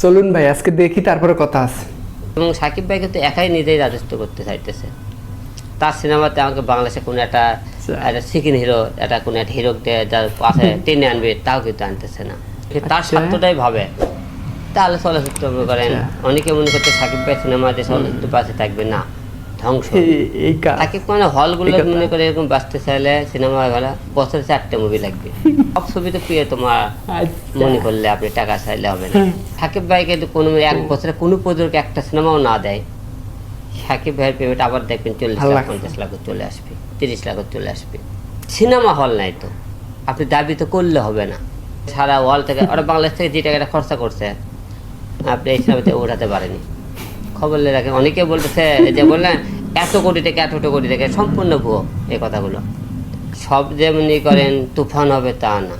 চলুন ভাই আজকে দেখি তারপরে কথা আছে। এবং সাকিব ভাই কিন্তু একাই নিজেই রাজত্ব করতে চাইতেছে। তার সিনেমাতে আমাকে বাংলাদেশে কোনো একটা একটা সিকিন হিরো একটা কোনো একটা হিরো যার পাশে টেনে আনবে তাও কিন্তু আনতেছে না। তার আচ্ছা। স্বার্থটাই ভাবে। তাহলে চলচ্চিত্র করেন। আচ্ছা। অনেকে মনে করতে সাকিব ভাই সিনেমাতে চলচ্চিত্র পাশে থাকবে না। ধ্বংস এই- এই মানে হলগুলো মনে করে এরকম বাঁচতে চাইলে সিনেমা হলে বছরে চারটে মুভি লাগবে। সব ছবি তো প্রিয় তোমার। আচ্ছা। মনে করলে আপনি টাকা চাইলে হবে না। সাকিব ভাই কিন্তু কোনো এক বছরে কোনো প্রযোজক একটা সিনেমাও না দেয়। সাকিব ভাইয়ের পেমেন্ট আবার দেখবেন চল্লিশ লাখ পঞ্চাশ লাখ চলে আসবে তিরিশ লাখ চলে আসবে। সিনেমা হল নাই তো। আপনি দাবি তো করলে হবে না। সারা ওয়াল থেকে ওরা বাংলাদেশ থেকে যে টাকাটা খরচা করছে আপনি এই সিনেমাতে উঠাতে পারেনি। খবর রাখেন অনেকে বলতেছে যে বললেন এত কোটি টাকা এত কোটি টাকা সম্পূর্ণ ভুয়ো এই কথাগুলো। সব যেমনি করেন তুফান হবে তা না।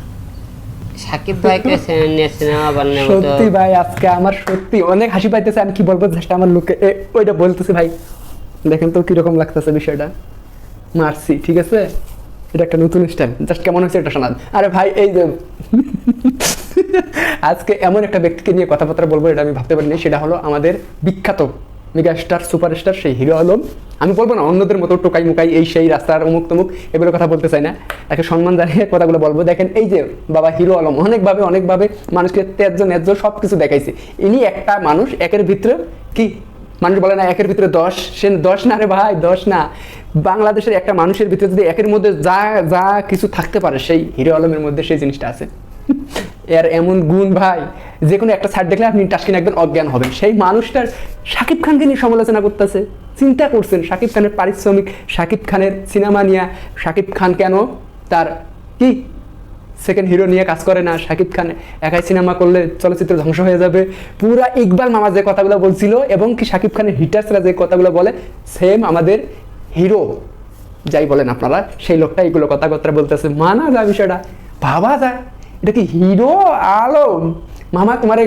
সাকিব ভাইকে সে- নিয়ে সিনেমা বানানোর মতো সত্যি ভাই আজকে আমার সত্যি অনেক হাসি পাইতেছে। আমি কি বলব জাস্ট আমার লোকে ওইটা বলতেছে ভাই। দেখেন তো কীরকম লাগতেছে বিষয়টা। মারছি ঠিক আছে? এটা একটা নতুন স্টাইল জাস্ট কেমন হচ্ছে এটা শোনান। আরে ভাই এই যে আজকে এমন একটা ব্যক্তিকে নিয়ে কথাবার্তা বলব এটা আমি ভাবতে পারিনি, সেটা হলো আমাদের বিখ্যাত মেগা স্টার সুপারস্টার সেই হিরো আলম। আমি বলব না, অন্যদের মতো টোকাই মুকাই এই সেই রাস্তার অমুক তমুক এগুলো কথা বলতে চাই না। তাকে সম্মান জানিয়ে কথাগুলো বলব। দেখেন, এই যে বাবা হিরো আলম, অনেকভাবে অনেকভাবে মানুষকে ত্যায্য ন্যায্য সব কিছু দেখাইছে। ইনি একটা মানুষ, একের ভিতরে কি, মানুষ বলে না, একের ভিতরে দশ, সে দশ না রে ভাই, দশ না। বাংলাদেশের একটা মানুষের ভিতরে যদি একের মধ্যে যা যা কিছু থাকতে পারে, সেই হিরো আলমের মধ্যে সেই জিনিসটা আছে। এর এমন গুণ ভাই, যে কোনো একটা সাইড দেখলে আপনি টাস্কিন একদম অজ্ঞান হবেন। সেই মানুষটার শাকিব খানকে নিয়ে সমালোচনা করতেছে, চিন্তা করছেন শাকিব খানের পারিশ্রমিক, শাকিব খানের সিনেমা নিয়ে, শাকিব খান কেন তার কি সেকেন্ড হিরো নিয়ে কাজ করে না? শাকিব খান একাই সিনেমা করলে চলচ্চিত্র ধ্বংস হয়ে যাবে। পুরা ইকবাল মামা যে কথাগুলো বলছিল এবং কি শাকিব খানের হিটার্সরা যে কথাগুলো বলে সেম আমাদের হিরো যাই বলেন আপনারা, সেই লোকটা এইগুলো কথাবার্তা বলতেছে। মানা যায় বিষয়টা, ভাবা যায়। এটা কি হিরো আলম? মামা, তোমার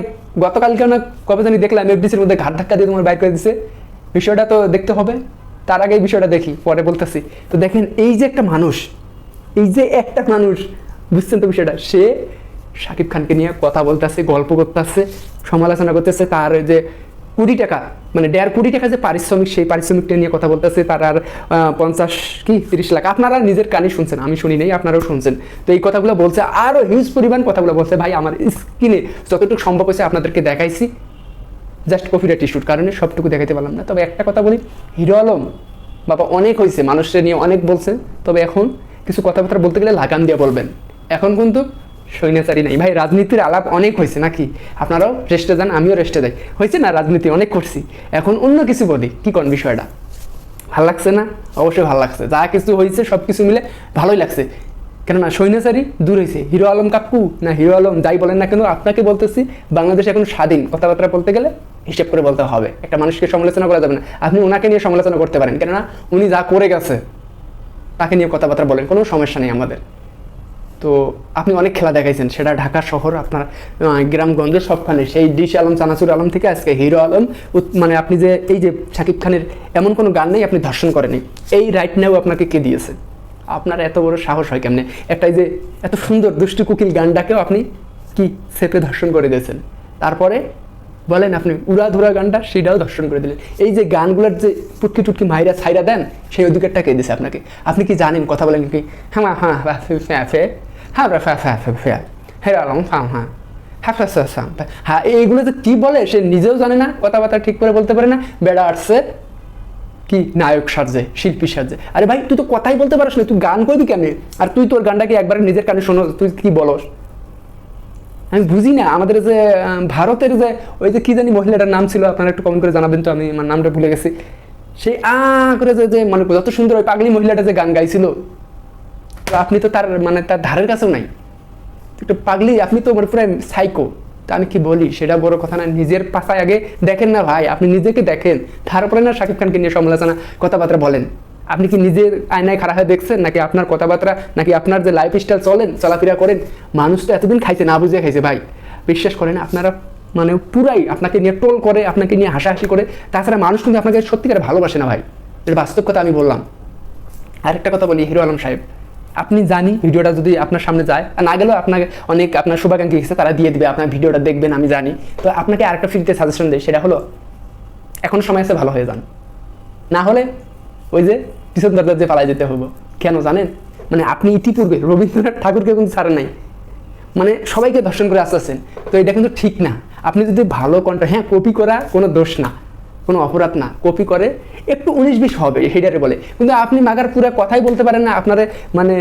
গতকালকে না, কবে জানি দেখলাম এফডিসির মধ্যে ঘাট ধাক্কা দিয়ে তোমার বাইর করে দিছে। বিষয়টা তো দেখতে হবে। তার আগে এই বিষয়টা দেখি, পরে বলতেছি। তো দেখেন, এই যে একটা মানুষ, এই যে একটা মানুষ, বুঝছেন তো বিষয়টা? সে শাকিব খানকে নিয়ে কথা বলতেছে, গল্প করতেছে, সমালোচনা করতেছে, তার যে কুড়ি টাকা মানে দেড় কোটি টাকা যে পারিশ্রমিক, সেই পারিশ্রমিকটা নিয়ে কথা বলতেছে, তার আর পঞ্চাশ কি, তিরিশ লাখ। আপনারা নিজের কানে শুনছেন, আমি শুনি নাই, আপনারাও শুনছেন। তো এই কথাগুলো বলছে আরও হিউজ পরিমাণ কথাগুলো বলছে, ভাই, আমার স্কিনে যতটুকু সম্ভব হয়েছে আপনাদেরকে দেখাইছি। জাস্ট কপিরাইট ইস্যুর কারণে সবটুকু দেখাতে পারলাম না। তবে একটা কথা বলি, হিরো আলম, বাবা, অনেক হয়েছে, মানুষের নিয়ে অনেক বলছেন তবে এখন কিছু কথাবার্তা বলতে গেলে লাগাম দিয়ে বলবেন। এখন কিন্তু সৈন্যাচারী নাই। ভাই, রাজনীতির আলাপ অনেক হয়েছে নাকি? আপনারাও রেস্টে যান, আমিও রেস্টে যাই। হয়েছে না, রাজনীতি অনেক করছি। এখন অন্য কিছু বলি, কি কোন বিষয়টা? ভালো লাগছে না? অবশ্যই ভালো লাগছে। যা কিছু হয়েছে সব কিছু মিলে ভালোই লাগছে। কেননা সৈন্যাচারী দূর হয়েছে হিরো আলম কাকু? না, হিরো আলম যাই বলেন না কেন, আপনাকে বলতেছি, বাংলাদেশ এখন স্বাধীন। কথাবার্তা বলতে গেলে হিসেব করে বলতে হবে। একটা মানুষকে সমালোচনা করা যাবে না। আপনি ওনাকে নিয়ে সমালোচনা করতে পারেন। কেননা উনি যা করে গেছে, তাকে নিয়ে কথাবার্তা বলেন। কোনো সমস্যা নেই আমাদের। তো আপনি অনেক খেলা দেখাইছেন। সেটা ঢাকা শহর, আপনার গ্রামগঞ্জে সবখানে। সেই ডিশ আলম, চানাচুর আলম থেকে আজকে হিরো আলম। মানে আপনি যে, এই যে শাকিব খানের এমন কোনো গান নেই আপনি ধর্ষণ করেনি এই রাইট নাও আপনাকে কে দিয়েছে? আপনার এত বড় সাহস হয় কেমনে? একটা এই যে, এত সুন্দর দুষ্টু কুকিল গানটাকেও আপনি কি সেপে ধর্ষণ করে দিয়েছেন? তারপরে বলেন আপনি উড়াধুরা গানটা, সেটাও ধর্ষণ করে দিলেন। এই যে গানগুলোর যে পুটকি টুটকি মাইরা ছাইরা দেন, সেই অধিকারটা কে দিছে আপনাকে? আপনি কি জানেন? কথা বলেন কি? হ্যাঁ হ্যাঁ হ্যাঁ ফ্যা ফে হ্যাঁ রে ফ্যা ফ্যা ফ্যা ফ্যা হ্যাঁ হ্যাঁ এইগুলো যে কি বলে, সে নিজেও জানে না, কথাবার্তা ঠিক করে বলতে পারে না। বেড়া আসছে কি নায়ক সাজে, শিল্পী সাজে। আরে ভাই, তুই তো কথাই বলতে পারিস না, তুই গান করবি কেন? আর তুই তোর গানটা কি একবার নিজের কানে শোনো, তুই কি বলস? আমি বুঝি না, আমাদের যে ভারতের যে, ওই যে কি জানি মহিলাটার নাম ছিল, আপনারা একটু কমেন্ট করে জানাবেন তো, আমি আমার নামটা ভুলে গেছি। সেই আ করে যে মানে যত সুন্দর ওই পাগলি মহিলাটা যে গান গাইছিল তো আপনি তো তার মানে তার ধারের কাছেও নাই। একটু পাগলি, আপনি তো মানে পুরো সাইকো তা আমি কি বলি? সেটা বড় কথা না। নিজের পাশায় আগে দেখেন না ভাই, আপনি নিজেকে দেখেন। তারপরে না শাকিব খানকে নিয়ে সমালোচনা, কথাবার্তা বলেন। আপনি কি নিজের আয়নায় খারাপ হয়ে দেখছেন? নাকি আপনার কথাবার্তা, নাকি আপনার যে লাইফ স্টাইল চলেন, চলাফেরা করেন? মানুষ তো এতদিন খাইছে, না বুঝে খাইছে ভাই। বিশ্বাস করেন, আপনারা মানে পুরাই আপনাকে নিয়ে টোল করে, আপনাকে নিয়ে হাসাহাসি করে। তাছাড়া মানুষ কিন্তু আপনাকে সত্যিকারে ভালোবাসে না ভাই। এটা বাস্তব কথা আমি বললাম। আরেকটা কথা বলি, হিরো আলম সাহেব। আপনি জানি ভিডিওটা যদি আপনার সামনে যায় না গেলেও আপনাকে অনেক আপনার শুভাকাঙ্ক্ষী আছে তারা দিয়ে দিবে, আপনার ভিডিওটা দেখবেন, আমি জানি। তো আপনাকে আরেকটা ফ্রিতে সাজেশন দেয় সেটা হলো, এখন সময় আছে, ভালো হয়ে যান। না হলে ওই যে পিছন দরজা যে পালাই যেতে হব কেন জানেন? মানে আপনি ইতিপূর্বে রবীন্দ্রনাথ ঠাকুরকে কিন্তু ছাড়েন নাই। মানে সবাইকে দর্শন করে আসতেছেন তো এটা কিন্তু ঠিক না। আপনি যদি ভালো কন্টেন্ট হ্যাঁ কপি করা কোনো দোষ না। কোনো অপরাধ না, কপি করে, একটু উনিশ বিশ হবে হেডারে বলে। কিন্তু আপনি মাগার পুরো কথাই বলতে পারেন না, আপনার মানে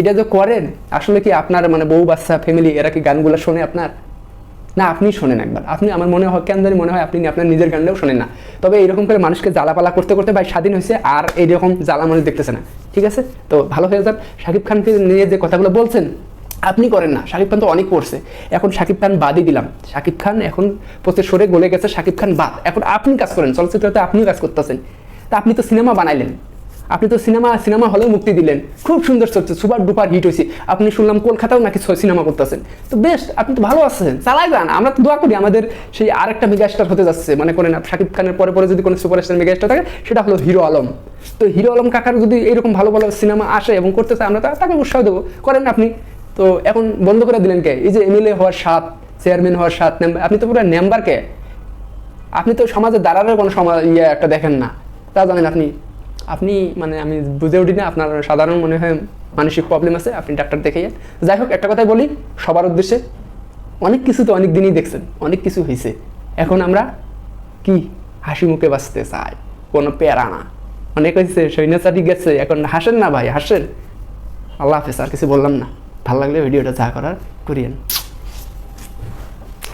এটা যে করেন, আসলে কি আপনার মানে বউ, বাচ্চা ফ্যামিলি এরা কি গানগুলো শোনে আপনার? না আপনি শোনেন একবার। আপনি, আমার মনে হয়, কেন মনে হয় আপনি আপনার নিজের গানটাও শোনেন না। তবে এরকম করে মানুষকে জ্বালাপালা করতে করতে ভাই স্বাধীন হয়েছে, আর এইরকম জ্বালা মানুষ দেখতেছে না। ঠিক আছে? তো ভালো হয়ে যান শাকিব খানকে নিয়ে যে কথাগুলো বলছেন আপনি করেন না। শাকিব খান তো অনেক করছে। এখন শাকিব খান বাদই দিলাম। শাকিব খান এখন পোস্টে সরে গলে গেছে, শাকিব খান বাদ। এখন আপনি কাজ করেন, চলচ্চিত্রতে আপনিও কাজ করতেছেন। তা আপনি তো সিনেমা বানাইলেন। আপনি তো সিনেমা সিনেমা হলেও মুক্তি দিলেন। খুব সুন্দর চলছে, সুপার ডুপার হিট হয়েছে। আপনি শুনলাম কলকাতাও নাকি সিনেমা করতেছেন। তো বেস্ট আপনি তো ভালো আছেন, চালাই যান। আমরা তো দোয়া করি, আমাদের সেই আরেকটা মেগাস্টার হতে যাচ্ছে। মানে করেন শাকিব খানের পরে পরে যদি কোনো সুপারস্টার, মেগাস্টার থাকে, সেটা হলো হিরো আলম। তো হিরো আলম কাকার যদি এরকম ভালো ভালো সিনেমা আসে এবং করতে চায়, আমরা তাকে উৎসাহ দেবো। করেন আপনি? তো এখন বন্ধ করে দিলেন কে? এই যে এমএলএ হওয়ার সাত, চেয়ারম্যান হওয়ার মেম্বার আপনি তো পুরো কে? আপনি তো সমাজে দাঁড়ানোর কোনো সমাজ ইয়ে একটা দেখেন না। তা জানেন আপনি আপনি মানে আমি বুঝে উঠি না, আপনার সাধারণ মনে হয় মানসিক প্রবলেম আছে, আপনি ডাক্তার দেখাইয়া যাই হোক, একটা কথাই বলি, সবার উদ্দেশ্যে, অনেক কিছু তো অনেক দিনই দেখছেন, অনেক কিছু হয়েছে এখন আমরা কি হাসি মুখে বাঁচতে চাই? কোনো প্যারা না। অনেক হয়েছে সৈন্যচারি গেছে, এখন হাসেন না ভাই, হাসেন। আল্লাহ হাফেজ, আর কিছু বললাম না। ভালো লাগলে ভিডিওটা যা করার করিয়েন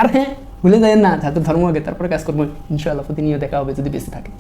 আর হ্যাঁ ভুলে যায় না যাদের ধর্ম আগে, তারপরে কাজ করব। ইনশাআল্লাহ প্রতিনিয়ত দেখা হবে যদি বেঁচে থাকে।